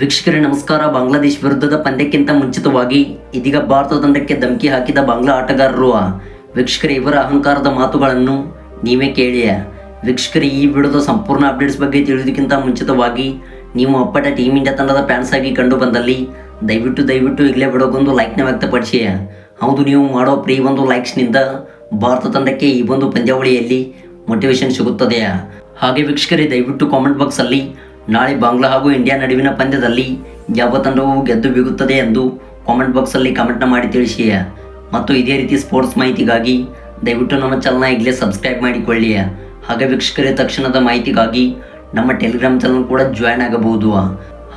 ವೀಕ್ಷಕರೇ, ನಮಸ್ಕಾರ. ಬಾಂಗ್ಲಾದೇಶ್ ವಿರುದ್ಧದ ಪಂದ್ಯಕ್ಕಿಂತ ಮುಂಚಿತವಾಗಿ ಇದೀಗ ಭಾರತ ತಂಡಕ್ಕೆ ಧಮಕಿ ಹಾಕಿದ ಬಾಂಗ್ಲಾ ಆಟಗಾರರು. ವೀಕ್ಷಕರೇ, ಇವರ ಅಹಂಕಾರದ ಮಾತುಗಳನ್ನು ನೀವೇ ಕೇಳಿಯ ವೀಕ್ಷಕರೇ, ಈ ವಿಡಿಯೋದ ಸಂಪೂರ್ಣ ಅಪ್ಡೇಟ್ಸ್ ಬಗ್ಗೆ ತಿಳಿಯೋದಕ್ಕಿಂತ ಮುಂಚಿತವಾಗಿ ನೀವು ಅಪ್ಪಟ ಟೀಮ್ ಇಂಡಿಯಾ ತಂಡದ ಫ್ಯಾನ್ಸ್ ಆಗಿ ಕಂಡು ಬಂದಲ್ಲಿ ದಯವಿಟ್ಟು ದಯವಿಟ್ಟು ಈಗಲೇ ಬಿಡೋಕ್ಕೊಂದು ಲೈಕ್ನ ವ್ಯಕ್ತಪಡಿಸಿಯ ಹೌದು, ನೀವು ಮಾಡೋ ಪ್ರೀ ಒಂದು ಲೈಕ್ಸ್ನಿಂದ ಭಾರತ ತಂಡಕ್ಕೆ ಈ ಒಂದು ಪಂದ್ಯಾವಳಿಯಲ್ಲಿ ಮೋಟಿವೇಶನ್ ಸಿಗುತ್ತದೆಯಾ ಹಾಗೆ ವೀಕ್ಷಕರೇ, ದಯವಿಟ್ಟು ಕಾಮೆಂಟ್ ಬಾಕ್ಸಲ್ಲಿ ನಾಳೆ ಬಾಂಗ್ಲಾ ಹಾಗೂ ಇಂಡಿಯಾ ನಡುವಿನ ಪಂದ್ಯದಲ್ಲಿ ಯಾವ ತಂಡವು ಗೆದ್ದು ಬೀಗುತ್ತದೆ ಎಂದು ಕಾಮೆಂಟ್ ಬಾಕ್ಸಲ್ಲಿ ಕಮೆಂಟ್ನ ಮಾಡಿ ತಿಳಿಸಿ. ಮತ್ತು ಇದೇ ರೀತಿ ಸ್ಪೋರ್ಟ್ಸ್ ಮಾಹಿತಿಗಾಗಿ ದಯವಿಟ್ಟು ನಮ್ಮ ಚಾನಲ್ನ ಈಗಲೇ ಸಬ್ಸ್ಕ್ರೈಬ್ ಮಾಡಿಕೊಳ್ಳಿ. ಹಾಗೆ ವೀಕ್ಷಕರೇ, ತಕ್ಷಣದ ಮಾಹಿತಿಗಾಗಿ ನಮ್ಮ ಟೆಲಿಗ್ರಾಮ್ ಚಾನಲ್ ಕೂಡ ಜಾಯ್ನ್ ಆಗಬಹುದು.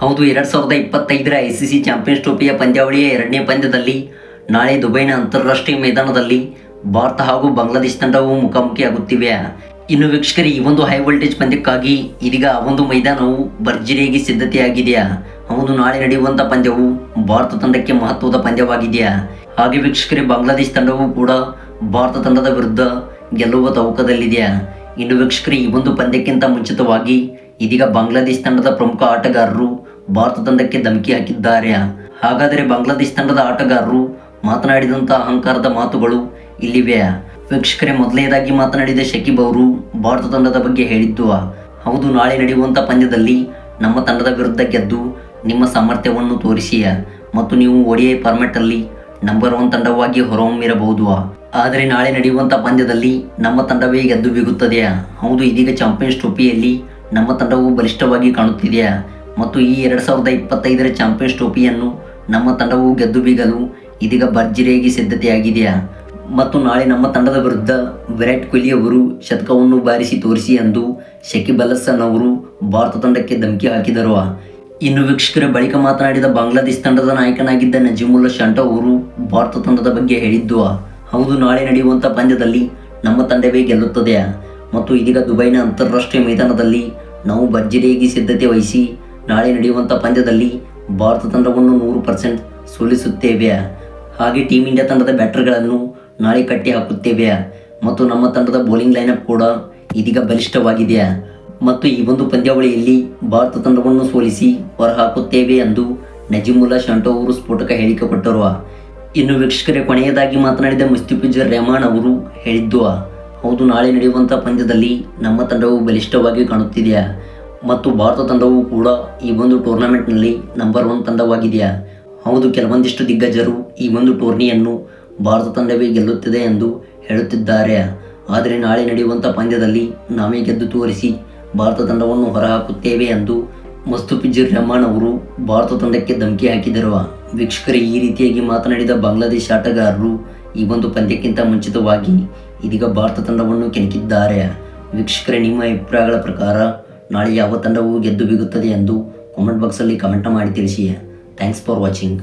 ಹೌದು, ಎರಡು ಸಾವಿರದ ಇಪ್ಪತ್ತೈದರ ಐ ಸಿ ಸಿ ಚಾಂಪಿಯನ್ಸ್ ಟ್ರೋಫಿಯ ಪಂದ್ಯಾವಳಿಯ ಎರಡನೇ ಪಂದ್ಯದಲ್ಲಿ ನಾಳೆ ದುಬೈನ ಅಂತಾರಾಷ್ಟ್ರೀಯ ಮೈದಾನದಲ್ಲಿ ಭಾರತ ಹಾಗೂ ಬಾಂಗ್ಲಾದೇಶ ತಂಡವು ಮುಖಾಮುಖಿಯಾಗುತ್ತಿವೆ. ಇನ್ನು ವೀಕ್ಷಕರೇ, ಈ ಒಂದು ಹೈ ವೋಲ್ಟೇಜ್ ಪಂದ್ಯಕ್ಕಾಗಿ ಇದೀಗ ಒಂದು ಮೈದಾನವು ಭರ್ಜರಿಯಾಗಿ ಸಿದ್ಧತೆಯಾಗಿದೆಯಾ? ಅವನು ನಾಳೆ ನಡೆಯುವಂತಹ ಪಂದ್ಯವು ಭಾರತ ತಂಡಕ್ಕೆ ಮಹತ್ವದ ಪಂದ್ಯವಾಗಿದೆಯಾ? ಹಾಗೆ ವೀಕ್ಷಕರೇ, ಬಾಂಗ್ಲಾದೇಶ ತಂಡವು ಕೂಡ ಭಾರತ ತಂಡದ ವಿರುದ್ಧ ಗೆಲ್ಲುವ ತವಕದಲ್ಲಿದೆಯಾ? ಇನ್ನು ವೀಕ್ಷಕರೇ, ಈ ಒಂದು ಪಂದ್ಯಕ್ಕಿಂತ ಮುಂಚಿತವಾಗಿ ಇದೀಗ ಬಾಂಗ್ಲಾದೇಶ ತಂಡದ ಪ್ರಮುಖ ಆಟಗಾರರು ಭಾರತ ತಂಡಕ್ಕೆ ಧಮಕಿ ಹಾಕಿದ್ದಾರೆ. ಹಾಗಾದರೆ ಬಾಂಗ್ಲಾದೇಶ ತಂಡದ ಆಟಗಾರರು ಮಾತನಾಡಿದಂತಹ ಅಹಂಕಾರದ ಮಾತುಗಳು ಇಲ್ಲಿವೆ ವೀಕ್ಷಕರೇ, ಮೊದಲನೇದಾಗಿ ಮಾತನಾಡಿದ ಶಕೀಬ್ ಅವರು, ಭಾರತ ತಂಡದ ಬಗ್ಗೆ ಹೇಳಿದ್ದು, ಹೌದು, ನಾಳೆ ನಡೆಯುವಂಥ ಪಂದ್ಯದಲ್ಲಿ ನಮ್ಮ ತಂಡದ ವಿರುದ್ಧ ಗೆದ್ದು ನಿಮ್ಮ ಸಾಮರ್ಥ್ಯವನ್ನು ತೋರಿಸಿಯ ಮತ್ತು ನೀವು ಒಡಿಐ ಫಾರ್ಮೆಟಲ್ಲಿ ನಂಬರ್ ಒನ್ ತಂಡವಾಗಿ ಹೊರಹೊಮ್ಮಿರಬಹುದು. ಆದರೆ ನಾಳೆ ನಡೆಯುವಂಥ ಪಂದ್ಯದಲ್ಲಿ ನಮ್ಮ ತಂಡವೇ ಗೆದ್ದು ಬೀಗುತ್ತದೆಯಾ ಹೌದು, ಇದೀಗ ಚಾಂಪಿಯನ್ಸ್ ಟ್ರೋಫಿಯಲ್ಲಿ ನಮ್ಮ ತಂಡವು ಬಲಿಷ್ಠವಾಗಿ ಕಾಣುತ್ತಿದೆಯಾ ಮತ್ತು ಈ ಎರಡು ಸಾವಿರದ ಇಪ್ಪತ್ತೈದರ ಚಾಂಪಿಯನ್ಸ್ ಟ್ರೋಫಿಯನ್ನು ನಮ್ಮ ತಂಡವು ಗೆದ್ದು ಬೀಗಲು ಇದೀಗ ಭರ್ಜರಿಯಾಗಿ ಸಿದ್ಧತೆಯಾಗಿದೆಯಾ ಮತ್ತು ನಾಳೆ ನಮ್ಮ ತಂಡದ ವಿರುದ್ಧ ವಿರಾಟ್ ಕೊಹ್ಲಿ ಅವರು ಶತಕವನ್ನು ಬಾರಿಸಿ ತೋರಿಸಿ ಎಂದು ಶಕೀಬ್ ಅವರು ಭಾರತ ತಂಡಕ್ಕೆ ಧಮಕಿ ಹಾಕಿದರು. ಇನ್ನು ವೀಕ್ಷಕರ ಬಳಿಕ ಮಾತನಾಡಿದ ಬಾಂಗ್ಲಾದೇಶ ತಂಡದ ನಾಯಕನಾಗಿದ್ದ ನಜೀಮುಲ್ಲಾ ಶಾಂಟಾ ಅವರು ಭಾರತ ತಂಡದ ಬಗ್ಗೆ ಹೇಳಿದ್ದು, ಹೌದು, ನಾಳೆ ನಡೆಯುವಂಥ ಪಂದ್ಯದಲ್ಲಿ ನಮ್ಮ ತಂಡವೇ ಗೆಲ್ಲುತ್ತದೆ ಮತ್ತು ಇದೀಗ ದುಬೈನ ಅಂತಾರಾಷ್ಟ್ರೀಯ ಮೈದಾನದಲ್ಲಿ ನಾವು ಭರ್ಜರಿಯಾಗಿ ಸಿದ್ಧತೆ ವಹಿಸಿ ನಾಳೆ ನಡೆಯುವಂಥ ಪಂದ್ಯದಲ್ಲಿ ಭಾರತ ತಂಡವನ್ನು ನೂರು ಪರ್ಸೆಂಟ್ ಸೋಲಿಸುತ್ತೇವೆ. ಹಾಗೆ ಟೀಮ್ ಇಂಡಿಯಾ ತಂಡದ ಬ್ಯಾಟರ್ಗಳನ್ನು ನಾಳೆ ಕಟ್ಟಿ ಹಾಕುತ್ತೇವೆ. ಮತ್ತು ನಮ್ಮ ತಂಡದ ಬೌಲಿಂಗ್ ಲೈನಪ್ ಕೂಡ ಇದೀಗ ಬಲಿಷ್ಠವಾಗಿದೆ ಮತ್ತು ಈ ಒಂದು ಪಂದ್ಯಾವಳಿಯಲ್ಲಿ ಭಾರತ ತಂಡವನ್ನು ಸೋಲಿಸಿ ಹೊರಹಾಕುತ್ತೇವೆ ಎಂದು ನಜೀಮುಲ್ಲಾ ಶಾಂಟೋ ಅವರು ಸ್ಫೋಟಕ ಹೇಳಿಕೆ ಕೊಟ್ಟರು ಇನ್ನು ವೀಕ್ಷಕರೇ, ಕೊನೆಯದಾಗಿ ಮಾತನಾಡಿದ ಮುಸ್ತಿಫಿಜರ್ ರೆಹಮಾನ್ ಅವರು ಹೇಳಿದ್ದು, ಹೌದು, ನಾಳೆ ನಡೆಯುವಂಥ ಪಂದ್ಯದಲ್ಲಿ ನಮ್ಮ ತಂಡವು ಬಲಿಷ್ಠವಾಗಿ ಕಾಣುತ್ತಿದೆಯಾ? ಮತ್ತು ಭಾರತ ತಂಡವು ಕೂಡ ಈ ಒಂದು ಟೂರ್ನಮೆಂಟ್ನಲ್ಲಿ ನಂಬರ್ ಒನ್ ತಂಡವಾಗಿದೆಯಾ? ಹೌದು, ಕೆಲವೊಂದಿಷ್ಟು ದಿಗ್ಗಜರು ಈ ಒಂದು ಟೂರ್ನಿಯನ್ನು ಭಾರತ ತಂಡವೇ ಗೆಲ್ಲುತ್ತದೆ ಎಂದು ಹೇಳುತ್ತಿದ್ದಾರೆ. ಆದರೆ ನಾಳೆ ನಡೆಯುವಂಥ ಪಂದ್ಯದಲ್ಲಿ ನಾವೇ ಗೆದ್ದು ತೋರಿಸಿ ಭಾರತ ತಂಡವನ್ನು ಹೊರಹಾಕುತ್ತೇವೆ ಎಂದು ಮುಸ್ತಫಿಜುರ್ ರೆಹಮಾನ್ ಅವರು ಭಾರತ ತಂಡಕ್ಕೆ ಧಮಕಿ ಹಾಕಿದರು. ವೀಕ್ಷಕರು, ಈ ರೀತಿಯಾಗಿ ಮಾತನಾಡಿದ ಬಾಂಗ್ಲಾದೇಶ ಆಟಗಾರರು ಈ ಒಂದು ಪಂದ್ಯಕ್ಕಿಂತ ಮುಂಚಿತವಾಗಿ ಇದೀಗ ಭಾರತ ತಂಡವನ್ನು ಕೆಣಕಿದ್ದಾರೆ. ವೀಕ್ಷಕರ, ನಿಮ್ಮ ಅಭಿಪ್ರಾಯಗಳ ಪ್ರಕಾರ ನಾಳೆ ಯಾವ ತಂಡವು ಗೆದ್ದು ಬೀಗುತ್ತದೆ ಎಂದು ಕಾಮೆಂಟ್ ಬಾಕ್ಸಲ್ಲಿ ಕಮೆಂಟ್ ಮಾಡಿ ತಿಳಿಸಿ. Thanks for watching